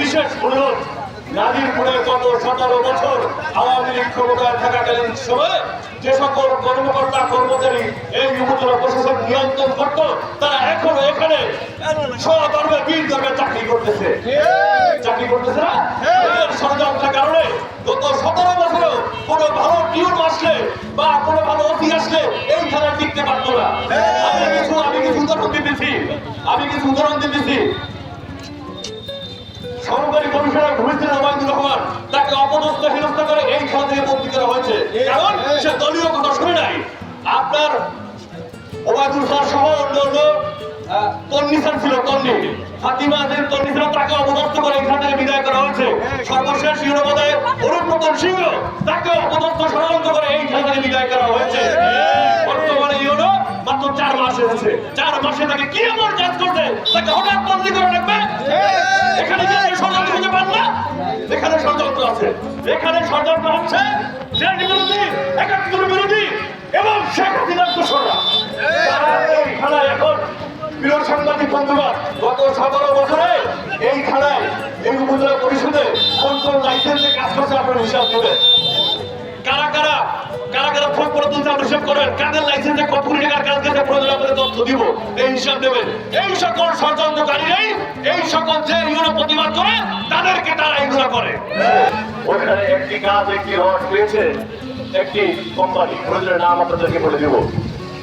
বিশেষ অনুরোধ, নাজিরপুরে গত সতেরো বছর আওয়ামী লীগ ক্ষমতায় থাকাকালীন সময়ে যে সকল কর্মকর্তা, কর্মচারী এই উপজেলা প্রশাসন নিয়ন্ত্রণ করত, তারা এখনও এখানে সধর্মে বীর ধর্মে চাকরি করতেছে। চাকরি করতেছে না? ষড়যন্ত্রের কারণে গত সতেরো বছরেও কোনো ভালো টিউন আসলে বা কোনো ভালো অতি আসলে এই খেলা টিকতে পারতো না। আমি কিছু আমি কিছু উদাহরণ দিতেছি। আমি কিছু উদাহরণ দিতেছি। সহকারী কমিশনার ভূমিষ্ঠির ওবায়দুর রহমান তাকে অপদস্থ হেনস্থা করে এই খেলা থেকে বন্দী করা হয়েছে। কারণ সে দলীয় কথা শুনে নাই। আপনার ওবায়দুল স্যার সহ অন্য অন্য ছিল, তন্নি। ফাতিমা তাকে অপদস্থ করে এখান থেকে বিদায় করা হয়েছে। সর্বশেষ ইউরোপদায় অরুণপতন সিংহ তাকে অপদস্থ করে এই খেলা থেকে বিদায় করা হয়েছে। বর্তমানে ইউরো মাত্র চার মাস হয়েছে চার মাসে তাকে কি এমন কাজ করছে? তাকে হঠাৎ বন্দী করে রাখবে? এখানে ষড়যন্ত্র হচ্ছে ট্রেন বিরোধী একাত্তর বিরোধী এবং শেখ হাসিনার খেলায় এখন প্রিয় সাংবাদিক বন্ধুগণ গত সতেরো বছরে এই খেলায় এই উপজেলা পরিষদে কোন কোন লাইসেন্সে কাজ করছে আপনার হিসাব দেবেন কারা কারা কারা কারা ফোন করে তুলতে আমরা হিসাব করেন, কাদের লাইসেন্সে কত কোটি টাকার কাজ করতে প্রয়োজন আপনাদের তথ্য দিব, এই হিসাব দেবেন এই সকল ষড়যন্ত্রকারী এই সকল যে এগুলো প্রতিবাদ করে, তাদেরকে তারা এগুলো করে। ওখানে একটি কাজ, একটি রড পেয়েছে একটি কোম্পানি। প্রয়োজনের নাম আপনাদেরকে বলে দিব।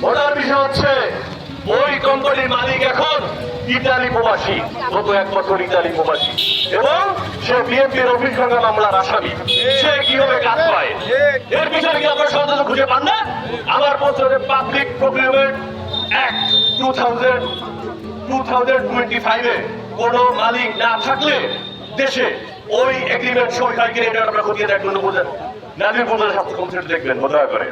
ওনার বিষয় হচ্ছে, ওই কোম্পানির মালিক এখন ইতালি প্রবাসী, গত এক বছর ইতালি প্রবাসী। এবং সে বিএনপির অফিস ভাঙা মামলার আসামি। সে কীভাবে কাজ পায়? এর পিছনে কি আপনার সন্দেহ খুঁজে পান না? আমার বছরে public procurement act two thousand two thousand twenty ফাইভে কোনো মালিক না থাকলে দেশে ওই এগ্রিমেন্ট সই হয় কিনা এটা আপনারা খতিয়ে দেখবেন নাজির সাথে কমপ্লিট দেখবেন বোধ করে।